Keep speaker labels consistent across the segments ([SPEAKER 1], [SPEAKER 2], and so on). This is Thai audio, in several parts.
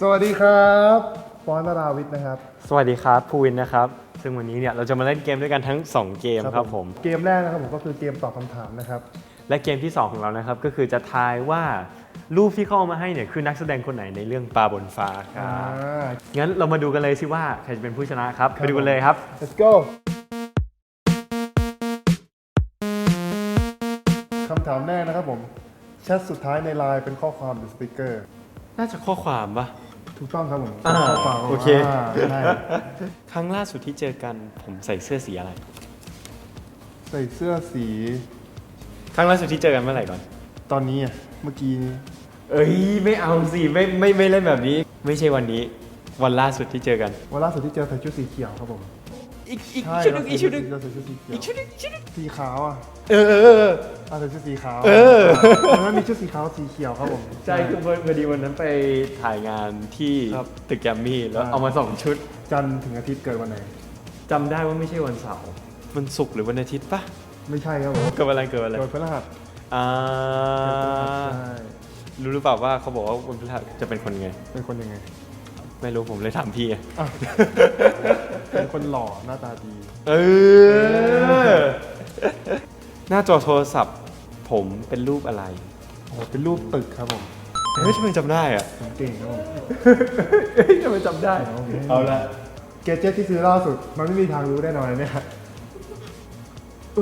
[SPEAKER 1] สวัสดีครับปอนนราวิทย์นะครับ
[SPEAKER 2] สวัสดีครับภูวินนะครับ ซึ่งวันนี้เนี่ยเราจะมาเล่นเกมด้วยกันทั้ง 2 เกมครับผม
[SPEAKER 1] เกมแรกนะครับผมก็คือเกมตอบคำถามนะครับ
[SPEAKER 2] และเกมที่ 2 ของเรานะครับ ก็คือจะทายว่ารูปที่เข้าเอามาให้เนี่ยคือนักแสดงคนไหนในเรื่องปลาบนฟ้าค
[SPEAKER 1] อ่า
[SPEAKER 2] รับงั้นเรามาดูกันเลยสิว่าใครจะเป็นผู้ชนะครับไปดูกันเลยครับ
[SPEAKER 1] let's go คำถามแรกนะครับผมแชทสุดท้ายในไลน์เป็นข้อความหรือสติกเกอร์
[SPEAKER 2] น่าจะข้อความปะ
[SPEAKER 1] ถูกต้องครับผม
[SPEAKER 2] อ่า
[SPEAKER 1] ข้อความ
[SPEAKER 2] โอเคา
[SPEAKER 1] ใช่
[SPEAKER 2] ครั้งล่าสุดที่เจอกันผมใส่เสื้อสีอะไร
[SPEAKER 1] ใส่เสื้อสี
[SPEAKER 2] ครั้งล่าสุดที่เจอกันเมื่อไหร่ก่อน
[SPEAKER 1] ตอนนี้อะเมื่อกี้นี้
[SPEAKER 2] เอ้ยไม่เอาสิไม่ไม่ไม่เล่นแบบนี้ ไม่ใช่วันนี้ วันล่าสุดที่เจอกัน
[SPEAKER 1] วันล่าสุดที่เจอใส่ชุดสีเขียวครับผม
[SPEAKER 2] อีกอีก
[SPEAKER 1] ใช่
[SPEAKER 2] ชุดหนึงอีกชุดหนึง
[SPEAKER 1] เราใส่ชุดสีเขียว
[SPEAKER 2] อีกชุดหนึงอีกชุดหนึง
[SPEAKER 1] สีขาวอะ
[SPEAKER 2] เออเออเออ
[SPEAKER 1] อะใส่ชุดสีขาว
[SPEAKER 2] เออ
[SPEAKER 1] แล้วมีชุดสีขาวสีเขียวครับผม
[SPEAKER 2] ใช่คือพอดีวันนั้นไปถ่ายงานที่
[SPEAKER 1] ครับ
[SPEAKER 2] ตึกแกรมมี่แล้ว
[SPEAKER 1] อ่า
[SPEAKER 2] เอามาสองชุด
[SPEAKER 1] จันทร์ถึงอาทิตย์เกิดวันไหน
[SPEAKER 2] จำได้ว่าไม่ใช่วันเสาร์วันศุกร์หรือวันอาทิตย์ปะ
[SPEAKER 1] ไม่ใช่ครับผม
[SPEAKER 2] เกิดวันอะไรเกิดวันอะไร
[SPEAKER 1] เกิดพฤหัส
[SPEAKER 2] อ่า
[SPEAKER 1] ใช่
[SPEAKER 2] รู้หรือเปล่าว่าเขาบอกว่าวันพฤหัสจะเป็นคนยังไง
[SPEAKER 1] เป็นคนยังไง
[SPEAKER 2] ไม่รู้ผมเลยถามพี่ไง
[SPEAKER 1] อะ เป็นคนหล่อหน้าตาดี
[SPEAKER 2] เออ หน้าจอโทรศัพท์ ผมเป็นรูปอะไร
[SPEAKER 1] โอ้โหเป็นรูปตึกครับผม
[SPEAKER 2] เฮ้ยทำไมจำได้อะ
[SPEAKER 1] ผมเก่งครับผม
[SPEAKER 2] เฮ้ยทำไมจำได้เอาละ
[SPEAKER 1] เกจเจ็ตที่ซื้อล่าสุด มันไม่มีทางรู้แน่นอนเลยเนี่ย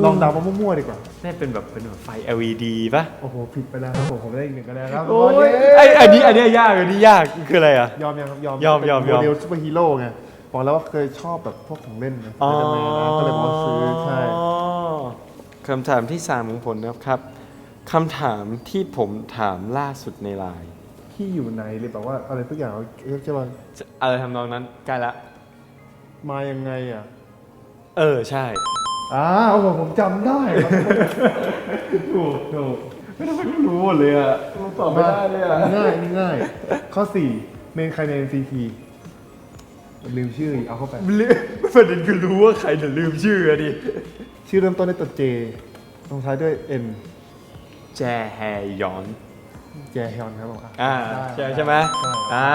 [SPEAKER 1] ลองเดามามั่วๆดีกว่า
[SPEAKER 2] น่าเป็นแบบเป็นแบบไฟ LED ป่ะ
[SPEAKER 1] โอ้โหผิดไปแล้วครับผมผมได้อีกหนึ่งคะแนนครับ
[SPEAKER 2] โอ้ย
[SPEAKER 1] เย้
[SPEAKER 2] ไออันนี้อันนี้ยากอันนี้ยากคืออะไรอะ
[SPEAKER 1] ยอมยังครับยอม
[SPEAKER 2] ยอมยอมยอม
[SPEAKER 1] โมเดลซูเปอร์ฮีโร่ไง บอกแล้วว่าเคยชอบแบบพวกของเล่นนะ
[SPEAKER 2] อ๋อ
[SPEAKER 1] จะมาก็เลยบอกซื้อใช่
[SPEAKER 2] คำถามที่3ของผมนะครับคำถามที่ผมถามล่าสุดในไลน์
[SPEAKER 1] ที่อยู่ไหนหรือแบบว่าอะไรทุกอย่างเรียกใช่ไหม
[SPEAKER 2] อะไรทำนองนั้นใกล้ละ
[SPEAKER 1] มายังไงอะ
[SPEAKER 2] เออใช่
[SPEAKER 1] อ้าวผมผมจำได้ครับ
[SPEAKER 2] ถูกถูกไม่ต้องไม่รู้หมดเลยอะตอบไม่ได้เลยอะ
[SPEAKER 1] ง่ายง่ายข้อ4เมนใครใน NCT ลืมชื่ออีกเอาเข้าไป
[SPEAKER 2] ประเด็นคือรู้ว่าใครแต่ลืมชื่ออะดิ
[SPEAKER 1] ชื่อเริ่มต้นด้วยตัว J ลงท้ายด้วย N
[SPEAKER 2] แจแฮยอน
[SPEAKER 1] แจฮยอนครับผมครับ
[SPEAKER 2] อ่า
[SPEAKER 1] ด้
[SPEAKER 2] ใช่ใช่ไหม
[SPEAKER 1] ใช่
[SPEAKER 2] อ่า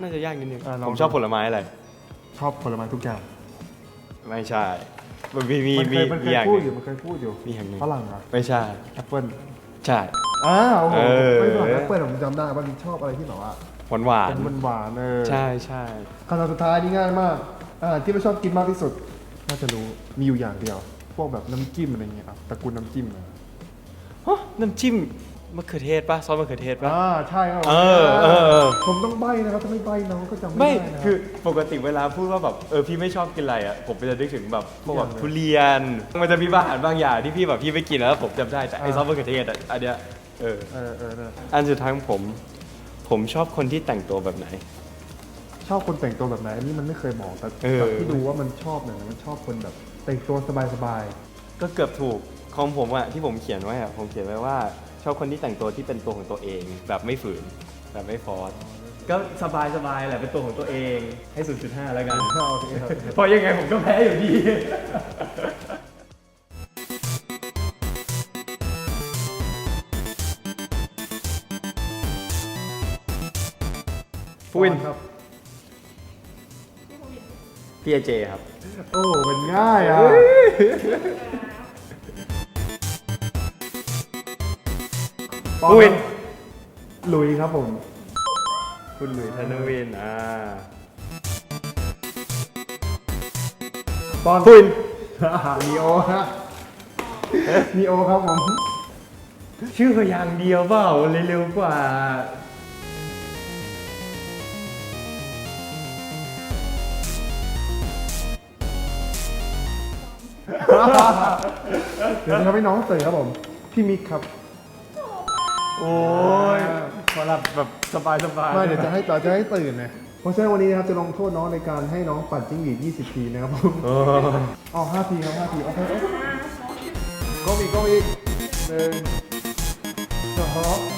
[SPEAKER 2] น่าจะยากนิดนึง
[SPEAKER 1] อ่าลอง
[SPEAKER 2] ผมชอบผลไม้อะไร
[SPEAKER 1] ชอบผลไม้ทุกอย่าง
[SPEAKER 2] ไม่ใช่ มันมีมี
[SPEAKER 1] มันเค
[SPEAKER 2] มี
[SPEAKER 1] ยมันเค
[SPEAKER 2] มี
[SPEAKER 1] ย
[SPEAKER 2] อย่าง
[SPEAKER 1] พู
[SPEAKER 2] ห
[SPEAKER 1] ด
[SPEAKER 2] นึ่
[SPEAKER 1] องยู่มันเคยพูดอยู่
[SPEAKER 2] มีอย่างหนึ่ง
[SPEAKER 1] ฝรั่งเหรอ
[SPEAKER 2] ไม่ใช่
[SPEAKER 1] แอปเปิ้ล
[SPEAKER 2] ใช่
[SPEAKER 1] อ้าวโอ้โห
[SPEAKER 2] เออ
[SPEAKER 1] ไม่ฝรั่งแอปเปิ้ลผมจำได้ว่ามันชอบอะไรที่แบบว่า
[SPEAKER 2] หวานหวาน
[SPEAKER 1] เป็นมันหวานเออ
[SPEAKER 2] ใช่ใช่
[SPEAKER 1] คำถามสุดท้ายนี่ง่ายมากอาหารที่ไม่ชอบกินมากที่สุด น่าจะรู้มีอยู่อย่างเดียว พวกแบบน้ำจิ้มอะไรเงี้ยครับตระกูลน้ำจิ้มนะ
[SPEAKER 2] ฮะน้ำจิ้มมะเขือเทศป่ะซอสมะเขือเทศป่ะ
[SPEAKER 1] อ่าใช่ครับผม
[SPEAKER 2] เออเออเออ
[SPEAKER 1] ผมต้องใบนะครับถ้าไม่ใบน้องก็จำไม่
[SPEAKER 2] ไม่
[SPEAKER 1] ได้นะครับ
[SPEAKER 2] คือปกติเวลาพูดว่าแบบเออพี่ไม่ชอบกินอะไรอะผมจะนึกถึงแบบพวกแบบ
[SPEAKER 1] ทุ
[SPEAKER 2] ทุ
[SPEAKER 1] กอย่างเลย
[SPEAKER 2] เรียน มันจะมีอาหารบางอย่างที่พี่แบบพี่ไม่กินแล้วผมจำได้แต่ไอ้
[SPEAKER 1] อ่า
[SPEAKER 2] ซอสมะเขือเทศอะอันเนี้ยเออ
[SPEAKER 1] เออเออเออ
[SPEAKER 2] อันสุดท้ายของผม ผมชอบคนที่แต่งตัวแบบไหน
[SPEAKER 1] ชอบคนแต่งตัวแบบไหนอันนี้มันไม่เคยบอกแต่
[SPEAKER 2] เออ
[SPEAKER 1] แบบที่ดูว่ามันชอบเนี่ยมันชอบคนแบบ แต่งตัวสบาย
[SPEAKER 2] ก็เกือบถูกของผมอะที่ผมเขียนไว้อะผมเขียนไว้ว่า ชอบคนที่แต่งตัวที่เป็นตัวของตัวเองแบบไม่ฝืนแบบไม่ฟอสก็สบายสบายแหละเป็นตัวของตัวเองให้ 0.5 แล้วกัน
[SPEAKER 1] ๆเอาโอเคครับ
[SPEAKER 2] เพราะยังไงผมก็แพ้อยู่ดี ฟูวิน
[SPEAKER 1] ครับ
[SPEAKER 2] พี่เจครับ
[SPEAKER 1] โอ้เป็นง่ายอะ
[SPEAKER 2] ฟูวิน
[SPEAKER 1] หลุยครับผม
[SPEAKER 2] คุณหลุยส์ธนวินอ่า
[SPEAKER 1] ปอน
[SPEAKER 2] ฟูวิน
[SPEAKER 1] นีโอฮะนีโอครับผม
[SPEAKER 2] ชื่อเขาอย่างเดียวเปล่าเร็วๆกว่า
[SPEAKER 1] เดี๋ยวจะทำให้น้องตื่นครับผม พี่มิกครับ
[SPEAKER 2] โอ้ยขอหลับแบบสบายสบาย
[SPEAKER 1] ไม่เดี๋ยวจะให้ต่อจะให้ตื่นนะเพราะฉะนั้นวันนี้นะครับจะลงโทษน้องในการให้น้องปั่นจิ้งหรีด20 ทีนะครับผม
[SPEAKER 2] โอ้
[SPEAKER 1] อ๋อ5ทีครับ5ทีโอเคโอเคก็อีกก็อีกหนึ่งสอง